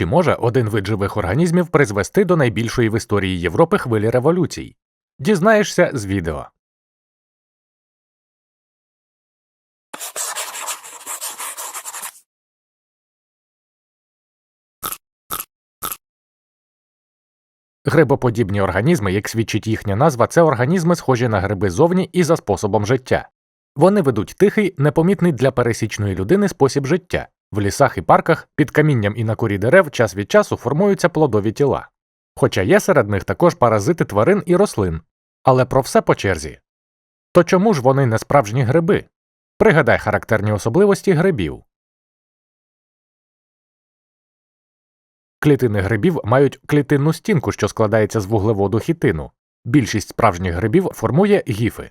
Чи може один вид живих організмів призвести до найбільшої в історії Європи хвилі революцій? Дізнаєшся з відео. Грибоподібні організми, як свідчить їхня назва, це організми, схожі на гриби зовні і за способом життя. Вони ведуть тихий, непомітний для пересічної людини спосіб життя. В лісах і парках під камінням і на корі дерев час від часу формуються плодові тіла. Хоча є серед них також паразити тварин і рослин. Але про все по черзі. То чому ж вони не справжні гриби? Пригадай характерні особливості грибів. Клітини грибів мають клітинну стінку, що складається з вуглеводу хітину. Більшість справжніх грибів формує гіфи.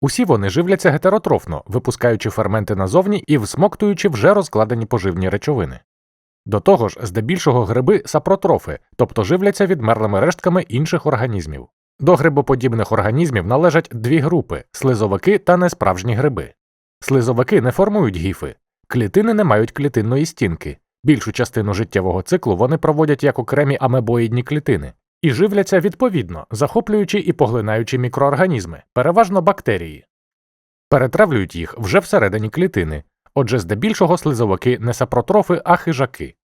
Усі вони живляться гетеротрофно, випускаючи ферменти назовні і всмоктуючи вже розкладені поживні речовини. До того ж, здебільшого гриби сапротрофи, тобто живляться відмерлими рештками інших організмів. До грибоподібних організмів належать дві групи слизовики та несправжні гриби. Слизовики не формують гіфи, клітини не мають клітинної стінки. Більшу частину життєвого циклу вони проводять як окремі амебоїдні клітини і живляться відповідно, захоплюючи і поглинаючи мікроорганізми, переважно бактерії. Перетравлюють їх вже всередині клітини, отже, здебільшого слизовики не сапротрофи, а хижаки.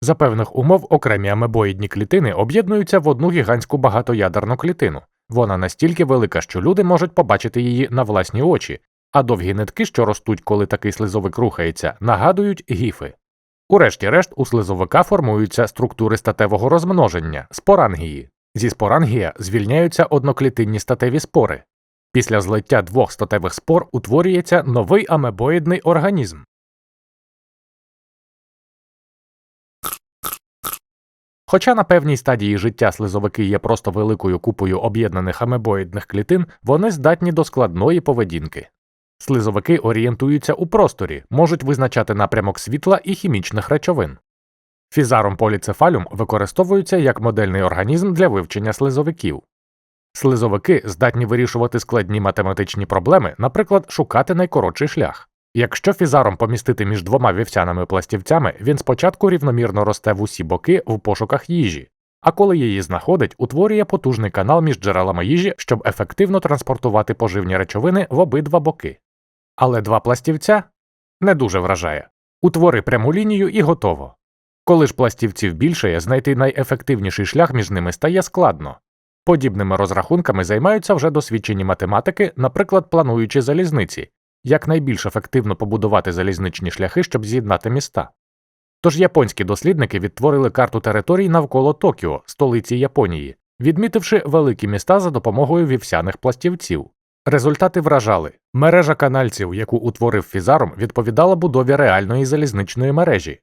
За певних умов окремі амебоїдні клітини об'єднуються в одну гігантську багатоядерну клітину. Вона настільки велика, що люди можуть побачити її на власні очі, а довгі нитки, що ростуть, коли такий слизовик рухається, нагадують гіфи. Урешті-решт, у слизовика формуються структури статевого розмноження спорангії. Зі спорангія звільняються одноклітинні статеві спори. Після злиття двох статевих спор утворюється новий амебоїдний організм. Хоча на певній стадії життя слизовики є просто великою купою об'єднаних амебоїдних клітин, вони здатні до складної поведінки. Слизовики орієнтуються у просторі, можуть визначати напрямок світла і хімічних речовин. Фізаром поліцефалюм використовується як модельний організм для вивчення слизовиків. Слизовики здатні вирішувати складні математичні проблеми, наприклад, шукати найкоротший шлях. Якщо фізаром помістити між двома вівсяними пластівцями, він спочатку рівномірно росте в усі боки в пошуках їжі, а коли її знаходить, утворює потужний канал між джерелами їжі, щоб ефективно транспортувати поживні речовини в обидва боки. Але два пластівця не дуже вражає. Утвори пряму лінію і готово. Коли ж пластівців більшає, знайти найефективніший шлях між ними стає складно. Подібними розрахунками займаються вже досвідчені математики, наприклад, плануючи залізниці, як найбільш ефективно побудувати залізничні шляхи, щоб з'єднати міста. Тож японські дослідники відтворили карту територій навколо Токіо, столиці Японії, відмітивши великі міста за допомогою вівсяних пластівців. Результати вражали мережа канальців, яку утворив фізаром, відповідала будові реальної залізничної мережі.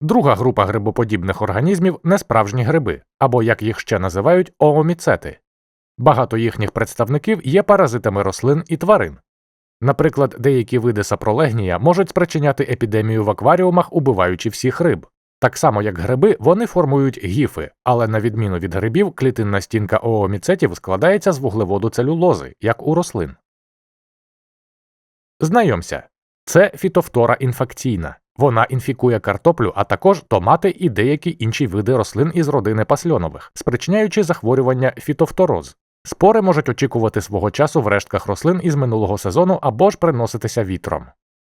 Друга група грибоподібних організмів несправжні гриби, або як їх ще називають ооміцети. Багато їхніх представників є паразитами рослин і тварин. Наприклад, деякі види сапролегнія можуть спричиняти епідемію в акваріумах, убиваючи всіх риб. Так само, як гриби, вони формують гіфи, але на відміну від грибів, клітинна стінка ооміцетів складається з вуглеводу целюлози, як у рослин. Знайомся, це фітофтора інфекційна. Вона інфікує картоплю, а також томати і деякі інші види рослин із родини пасльонових, спричиняючи захворювання фітофтороз. Спори можуть очікувати свого часу в рештках рослин із минулого сезону або ж приноситися вітром.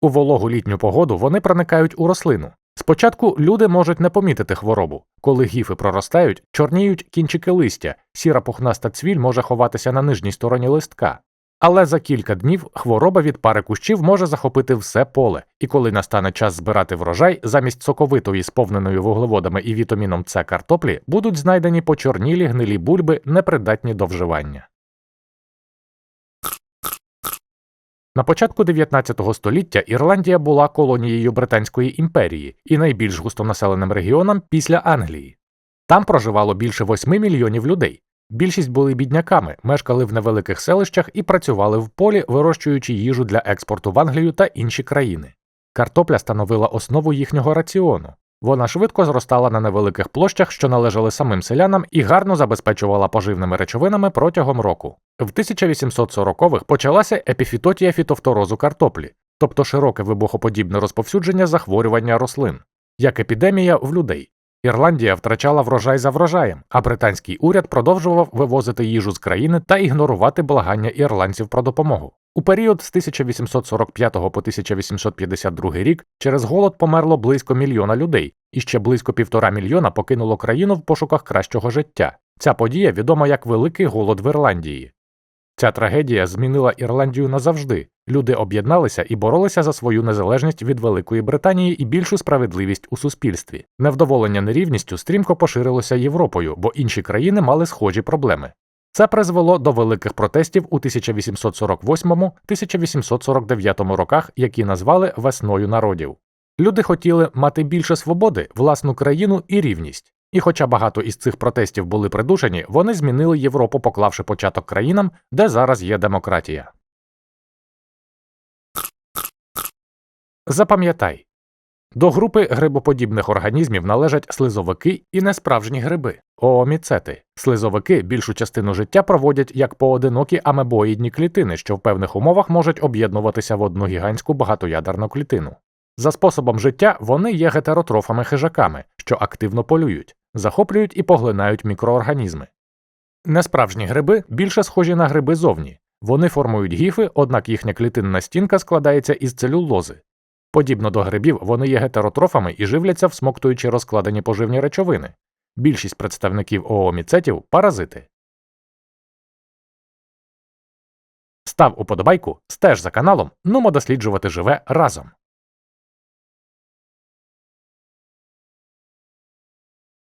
У вологу літню погоду вони проникають у рослину. Спочатку люди можуть не помітити хворобу. Коли гіфи проростають, чорніють кінчики листя, сіра пухнаста цвіль може ховатися на нижній стороні листка. Але за кілька днів хвороба від пари кущів може захопити все поле, і коли настане час збирати врожай, замість соковитої, сповненої вуглеводами і вітаміном С картоплі будуть знайдені почорнілі гнилі бульби, непридатні до вживання. На початку 19 століття Ірландія була колонією Британської імперії і найбільш густонаселеним регіоном після Англії. Там проживало більше 8 мільйонів людей. Більшість були бідняками, мешкали в невеликих селищах і працювали в полі, вирощуючи їжу для експорту в Англію та інші країни. Картопля становила основу їхнього раціону. Вона швидко зростала на невеликих площах, що належали самим селянам, і гарно забезпечувала поживними речовинами протягом року. В 1840-х почалася епіфітотія фітофторозу картоплі. тобто широке вибухоподібне розповсюдження захворювання рослин, як епідемія в людей. Ірландія втрачала врожай за врожаєм, а британський уряд продовжував вивозити їжу з країни та ігнорувати благання ірландців про допомогу. У період з 1845 по 1852 рік через голод померло близько мільйона людей, і ще близько півтора мільйона покинуло країну в пошуках кращого життя. Ця подія відома як Великий голод в Ірландії. Ця трагедія змінила Ірландію назавжди. Люди об'єдналися і боролися за свою незалежність від Великої Британії і більшу справедливість у суспільстві. Невдоволення нерівністю стрімко поширилося Європою, бо інші країни мали схожі проблеми. Це призвело до великих протестів у 1848-1849 роках, які назвали весною народів. Люди хотіли мати більше свободи, власну країну і рівність. І хоча багато із цих протестів були придушені, вони змінили Європу, поклавши початок країнам, де зараз є демократія. Запам'ятай до групи грибоподібних організмів належать слизовики і несправжні гриби ооміцети. Слизовики більшу частину життя проводять як поодинокі амебоїдні клітини, що в певних умовах можуть об'єднуватися в одну гігантську багатоядерну клітину. За способом життя вони є гетеротрофами хижаками, що активно полюють, захоплюють і поглинають мікроорганізми. Несправжні гриби більше схожі на гриби зовні. Вони формують гіфи, однак їхня клітинна стінка складається із целюлози. Подібно до грибів, вони є гетеротрофами і живляться, всмоктуючи розкладені поживні речовини. Більшість представників ооміцетів паразити. Став уподобайку, стеж за каналом, нумо досліджувати живе разом.